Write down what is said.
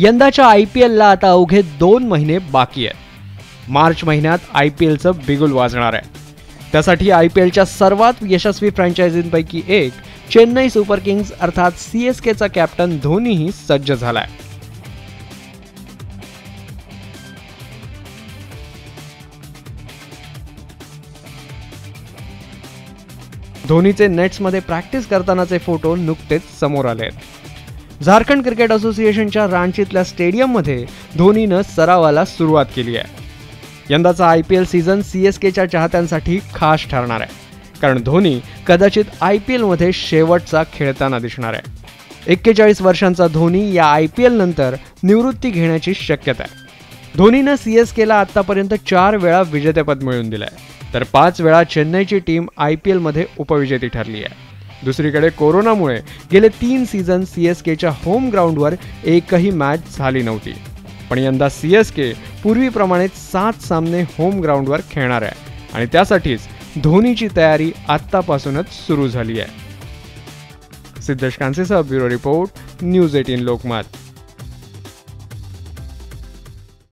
यंदाच्या I P एलला आता अवघे दोन महिने बाकी आहेत. मार्च महिन्यात आय पी एलचं बिगुल वाजणार आहे. त्यासाठी आय पी एलच्या सर्वात यशस्वी फ्रँचायझींपैकी एक चेन्नई सुपर किंग्ज अर्थात सी एस केचा कॅप्टन धोनीही सज्ज झालाय. धोनीचे नेट्समध्ये प्रॅक्टिस करतानाचे फोटो नुकतेच समोर आले आहेत. झारखंड क्रिकेट असोसिएशनच्या रांचीतल्या स्टेडियममध्ये धोनीनं सरावाला सुरुवात केली आहे. यंदाचा I P L season C S केच्या चाहत्यांसाठी खास ठरणार आहे. कारण धोनी कदाचित आय पी एलमध्ये शेवटचा खेळताना दिसणार आहे. एक्केचाळीस वर्षांचा धोनी या आय पी एलनंतर निवृत्ती घेण्याची शक्यता आहे. धोनीनं सी एस केला आत्तापर्यंत चार वेळा विजेतेपद मिळवून दिलं आहे तर पाच वेळा चेन्नईची टीम आय पी एलमध्ये उपविजेती ठरली आहे. दुसरीकडे कोरोनामुळे गेले तीन सीझन सी एस केच्या होम ग्राउंडवर एकही मॅच झाली नव्हती. पण यंदा सी एस के पूर्वीप्रमाणेच सात सामने होम ग्राउंडवर खेळणार आहे. आणि त्यासाठीच धोनीची तयारी आत्तापासूनच सुरू झाली आहे. Siddhesh कांसेसह bureau report News Eighteen Lokmat.